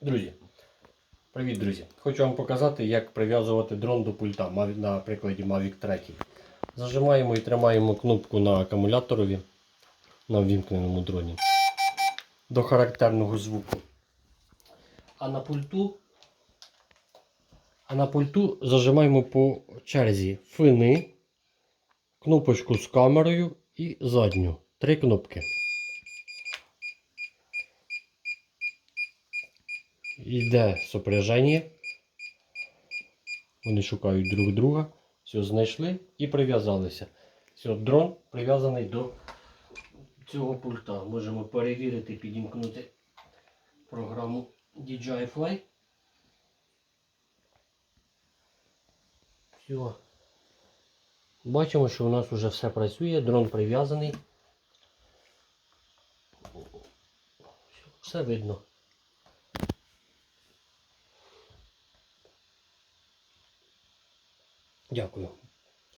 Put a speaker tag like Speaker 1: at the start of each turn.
Speaker 1: Друзі, привіт, друзі! Хочу вам показати, як прив'язувати дрон до пульта на прикладі Mavic 3. Зажимаємо і тримаємо кнопку на акумуляторові на ввімкненому дроні до характерного звуку. А на пульту, а на пульту зажимаємо по черзі фини, кнопочку з камерою і задню. Три кнопки. Йде сопряження. Вони шукають друг друга. Все, знайшли і прив'язалися. Все, дрон прив'язаний до цього пульта. Можемо перевірити, підімкнути програму DJI Fly. Все. Бачимо, що у нас вже все працює, дрон прив'язаний. Все видно. 逆よ。